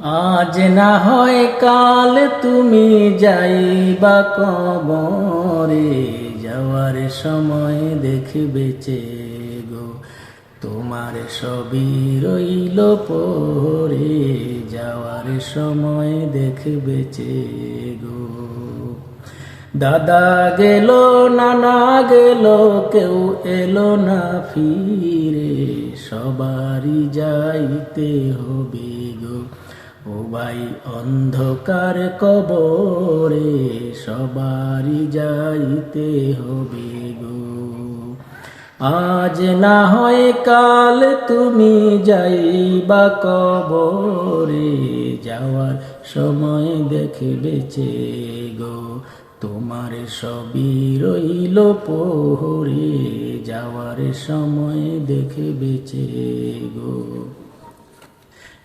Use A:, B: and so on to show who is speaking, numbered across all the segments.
A: আজ না হয় কাল তুমি যাইবা কবরে, যাওয়ার সময় দেখবে গো, তোমার সবই রইল পরে, যাওয়ার সময় দেখবে গো। দাদা গেল, নানা গেল, কেউ এলো না ফিরে, সবারই যাইতে হবে গো। ভাই অন্ধকার কবরে, সবারই যাইতে হবে গো। আজ না হয় কাল তুমি যাইবা কবরে, যাওয়ার সময় দেখবে চে গো। তোমার সবই রইল পোহরে, যাওয়ার সময় দেখে চে গো।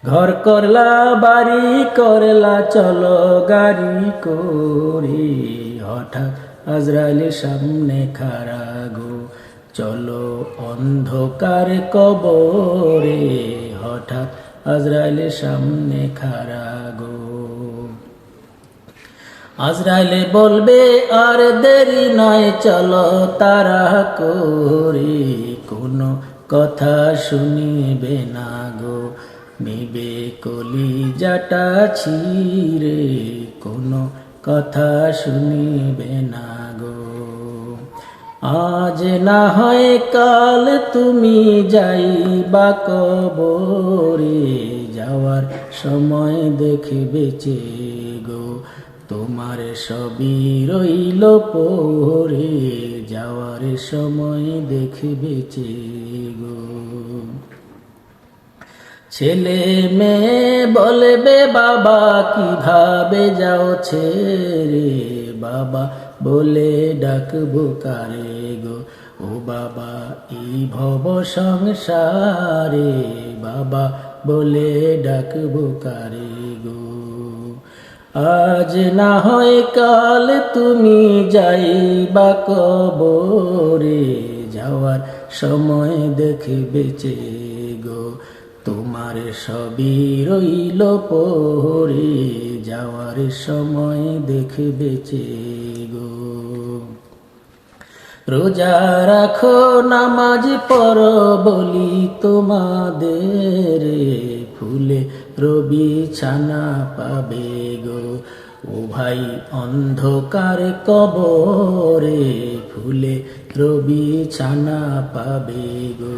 A: ঘর করলা, বাড়ি করলা, চলো গাড়ি করি। হঠাৎ আজরাইলের সামনে খারা গো, চলো অন্ধকার কবরে। হঠাৎ আজরাইলের সামনে খারা গো। আজরাইলে বলবে, আর দেরি নয় চলো তারা করে। কোনো কথা শুনিবে না গো। নিবে কলি জাটা ছিরে কোনো কথা শুনিবে না গো। আজ না হয় কাল তুমি যাইবা কবরে, যাওয়ার সময় দেখবে চে গো, তোমার সবই রইল পরে যাওয়ার সময় দেখবে চে গো। ছেলে মেয়ে বলবে, বাবা, কীভাবে যাও ছেড়ে? বাবা বলে ডাকবো কারে গো? ও বাবা, এই ভব সংসারে বাবা বলে ডাকবো কারে গো? আজ না হয় কাল তুমি যাইবা কবরে, যাওয়ার সময় দেখবে গো। তোমার সবই রইল পরে যাওয়ার সময় দেখবে গো রোজা রাখো, নামাজ পর বলি তোমাদের, ফুলে রবি ছানা পাবে গো। ও ভাই অন্ধকার কবরে, ফুলে রবি ছানা পাবে গো।